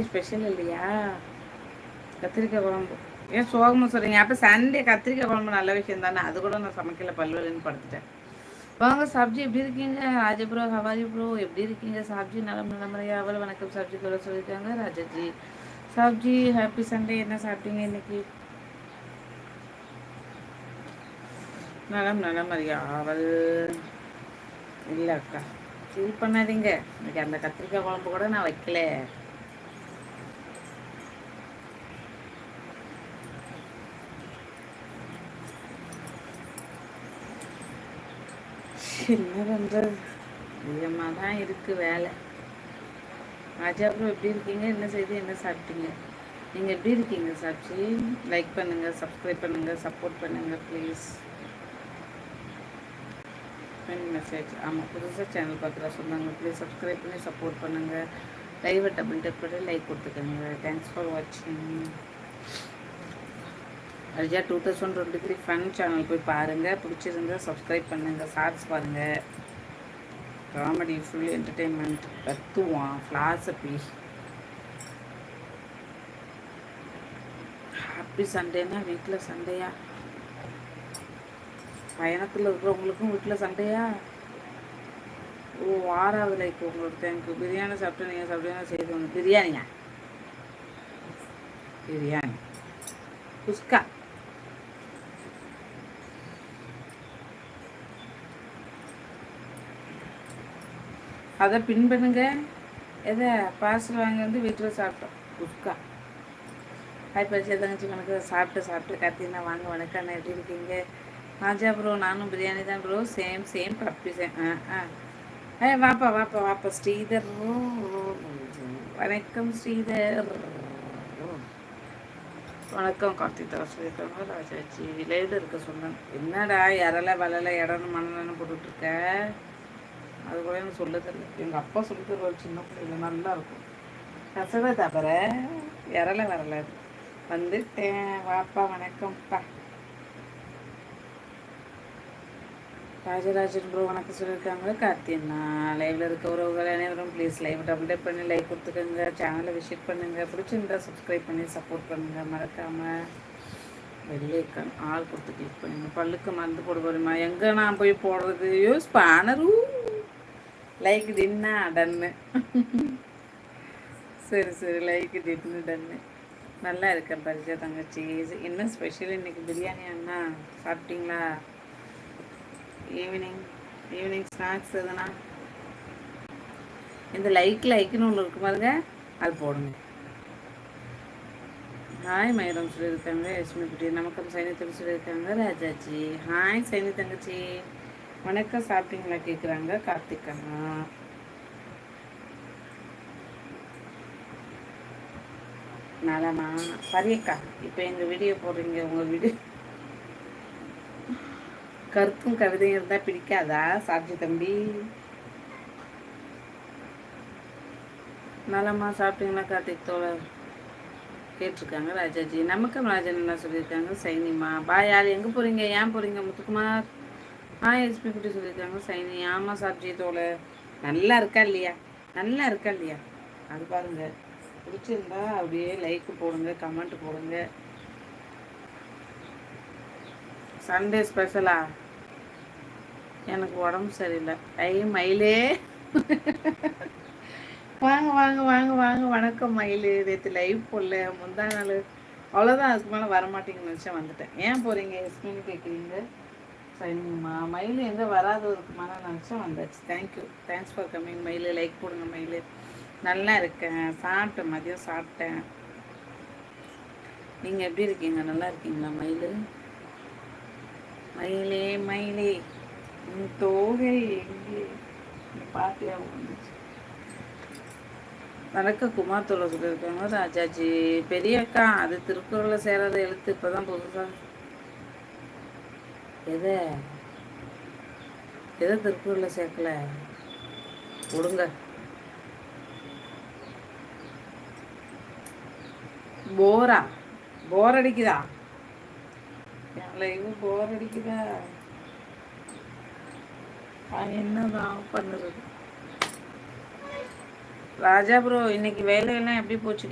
Special இல்லையா? கத்திரிக்காய் குழம்பு. ஏன் சோகமாக சொல்கிறீங்க அப்போ சண்டே கத்திரிக்காய் குழம்பு நல்ல விஷயம் தானே? அது கூட நான் சமைக்கல பல்வலின்னு படுத்துட்டேன். வாங்க சப்ஜி எப்படி இருக்கீங்க? ராஜ ப்ரோ ஹவாரி ப்ரோ எப்படி இருக்கீங்க? சப்ஜி நலம் நலமுறையா. அவள் வணக்கம் சப்ஜி கூட சொல்லியிருக்காங்க. ராஜாஜி சப்ஜி ஹாப்பி சண்டே என்ன சாப்பிட்டீங்க இன்னைக்கு? நலம் நலமறியா. அவள் இல்லை அக்கா. ஃபீல் பண்ணாதீங்க. இன்னைக்கு அந்த கத்திரிக்காய் குழம்பு கூட நான் வைக்கல. என்ன பண்ணுறது அதிகமாக தான் இருக்குது வேலை. ராஜா எப்படி இருக்கீங்க? என்ன செய்து என்ன சாப்பிட்டீங்க? நீங்கள் எப்படி இருக்கீங்க சாப்பிட்டு லைக் பண்ணுங்கள் சப்ஸ்கிரைப் பண்ணுங்கள் சப்போர்ட் பண்ணுங்கள் ப்ளீஸ் மெசேஜ் ஆமாம் புதுசாக சேனல் பார்க்குற சொன்னாங்க. ப்ளீஸ் சப்ஸ்கிரைப் பண்ணி சப்போர்ட் பண்ணுங்கள் லைவ் டபுள் டெப் லைக் கொடுத்துக்கோங்க. தேங்க்ஸ் ஃபார் வாட்சிங் Urja two thousand twenty three fun channel போய் பாருங்கள் பிடிச்சிருந்தா சப்ஸ்கிரைப் பண்ணுங்கள் ஷார்ட்ஸ் பாருங்கள் காமெடி ஃபுல் என்டர்டெயின்மெண்ட் கத்துவான் ஃபிலாசபி ஹாப்பி சண்டேனா வீட்டில் சண்டையா? பயணத்தில் இருக்கிறவங்களுக்கும் வீட்டில் சண்டையா? ஓ ஆறாவது லைக் உங்களுக்கு தேங்க்யூ பிரியாணி சாப்பிட்டு நீங்கள் சாப்பிட்டீங்கன்னா செய்து பிரியாணியா? பிரியாணி. குஸ்கா. அதை பின் பண்ணுங்க. எதை? பார்சல் வாங்கி வந்து வீட்டில் சாப்பிட்டோம். குஸ்கா. ஹாய் பரிசு தங்கச்சி கணக்கு சாப்பிட்டு சாப்பிட்டு கத்தினா வாங்க. வணக்கம் எப்படி இருக்கீங்க? ராஜா ப்ரோ நானும் பிரியாணி தான் bro same same puppy same ஆ ஆ. ஏ வாப்பா வாப்பா வாப்பா. ஸ்ரீதர் வணக்கம் ஸ்ரீதர். வணக்கம். கார்த்திகா சொல்லியிருக்காங்க. ராஜாச்சி விளையாடு இருக்க சொன்னேன் என்னடா இறலை வளல இடம்னு மணலன்னு போட்டுட்ருக்க அது கூட எனக்கு சொல்ல தெரியல எங்கள் அப்பா சொல்லி தருவார் சின்ன பிள்ளைல நல்லா இருக்கும். கசவை தவிர இறல வரல வந்துட்டேன். வாப்பா வணக்கம்ப்பா ராஜராஜன் ப்ரோ வணக்கம் சொல்லியிருக்காங்க. கார்த்தியண்ணா லைவ்ல இருக்க உறவுகள் அனைவரும் ப்ளீஸ் லைவ் டபுள் டேப் பண்ணி லைக் கொடுத்துக்கோங்க. சேனலை விசிட் பண்ணுங்க. பிடிச்சிருந்தா சப்ஸ்கிரைப் பண்ணி சப்போர்ட் பண்ணுங்க. மறக்காம வெள்ளைக்கன் ஆள் கொடுத்து கிளிக் பண்ணுங்க. பல்லுக்கு மருந்து போட போறீமா எங்க நான் போய் போடுறது? யூஸ் பானரு லைக் டின்னா டன்னு சரி சரி லைக் டின்னு டன்னு நல்லா இருக்கேன் பரிஜா தங்கச்சி. என்ன ஸ்பெஷல் இன்னைக்கு பிரியாணி அண்ணா? சாப்பிட்டீங்களா? ஈவினிங் ஈவினிங் ஸ்நாக்ஸ் எதுனா? இந்த லைக் லைக்குன்னு ஒன்று இருக்கு பாருங்க. அது போடுங்க. ஹாய் மயிரம் சொல்லியிருக்காங்க. யஷ்மி குட்டி. நமக்கம் சைனி தம்பி சொல்லியிருக்காங்க. ராஜாஜி. ஹாய் சைனி தங்கச்சி. வணக்கம் சாப்பிட்டீங்களா? கேட்குறாங்க கார்த்திகண்ணா நலமா? சரியக்கா இப்போ எங்கள் வீடியோ போடுறீங்க? உங்கள் வீடியோ கருத்தும் கவிதையும் இருந்தால் பிடிக்காதா சாட்சி தம்பி? நலமா? சாப்பிட்டீங்களா கார்த்திக் தோழர்? கேட்டிருக்காங்க ராஜாஜி. நமக்கம் ராஜன் என்ன சொல்லியிருக்காங்க சைனிமா. பாய் யார் எங்கே போகிறீங்க ஏன் போகிறீங்க முத்துக்குமார்? ஆ எஸ்பி குட்டி சொல்லியிருக்காங்க. சைனி ஆமாம் சாப்ஜி தோழர் நல்லா இருக்கா இல்லையா? நல்லா இருக்கா இல்லையா? அது பாருங்க. பிடிச்சிருந்தா அப்படியே லைக் போடுங்க கமெண்ட் போடுங்க. சண்டே ஸ்பெஷலா எனக்கு உடம்பு சரியில்லை. ஐ மயிலே. வாங்க வாங்க வாங்க வாங்க. வணக்கம் மயில். நேற்று லைவ் போடல. முந்தா நாள். அவ்வளோதான் அதுக்கு மேலே வரமாட்டேங்கன்னு நினச்சேன் வந்துட்டேன். ஏன் போகிறீங்க எஸ்மின்னு கேட்குறீங்க சரிங்கம்மா மயில் எங்கே வராத இருக்குமான்னு நினச்சேன் வந்தாச்சு. Thank you thanks for coming மயில் லைக் போடுங்க மயில் நல்லா இருக்கேன். சாப்பிட்டேன் மதியம் சாப்பிட்டேன். நீங்கள் எப்படி இருக்கீங்க? நல்லா இருக்கீங்களா மயில் மயிலே மயிலே உன் தோகை எங்கே? பார்த்தியா வந்துச்சு. வணக்க குமார் தோலை இருக்காங்க ராஜாஜி பெரிய அக்கா அது திருக்குறளில் சேராத எழுத்து இப்போ தான் புதுசாக எதை எதை திருக்குறளில் சேர்க்கல? கொடுங்க போரா. போர் அடிக்குதா? என் லைவ் போர் அடிக்குதா? நான் என்னதான் பண்ணுறது? ராஜா ப்ரோ இன்னைக்கு வேலையெல்லாம் எப்படி போச்சு?